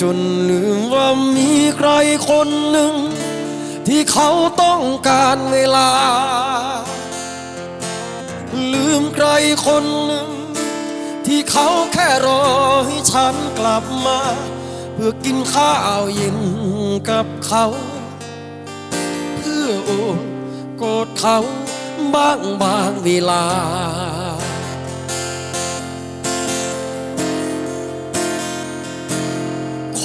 จนลืมว่ามีใครคนหนึ่ง ที่เขาต้องการเวลา ลืมใครคนหนึ่ง ที่เขาแค่รอให้ฉันกลับมา เพื่อกินข้าวเย็นกับเขา เพื่อโอบกอดเขาบ้างบางเวลา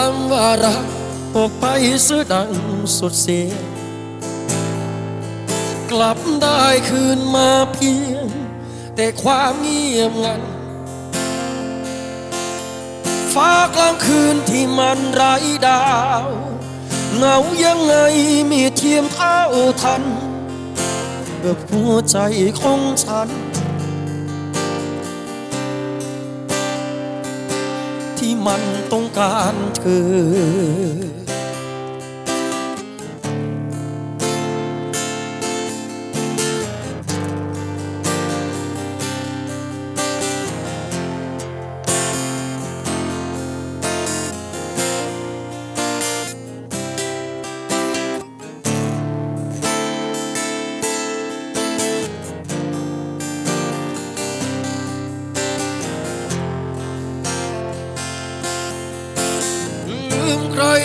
คำว่ารักออกไปเสียดังสุดเสียงกลับได้คืนมาเพียง แต่ความเงียบงัน ฟ้ากลางคืนที่มันไร้ดาวเหงายังไงมีเทียมเท่าทันกับหัวใจของฉัน ที่มันต้องการเธอ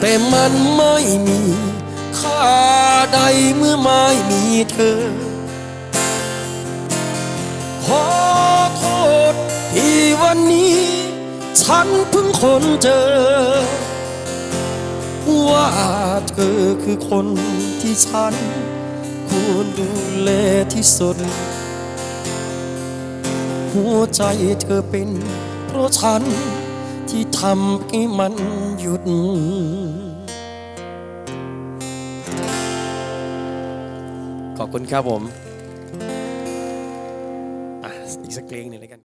แต่มันไม่มีค่าใดเมื่อไม่มีเธอ ขอโทษที่วันนี้ ฉันเพิ่งคนเจอ ว่าเธอคือคนที่ฉัน ควรดูแลที่สุด หัวใจเธอเป็นเพราะฉัน ที่ทำให้มันหยุด ขอบคุณครับผมอะอีกสักเพลงหนึ่งแล้วกัน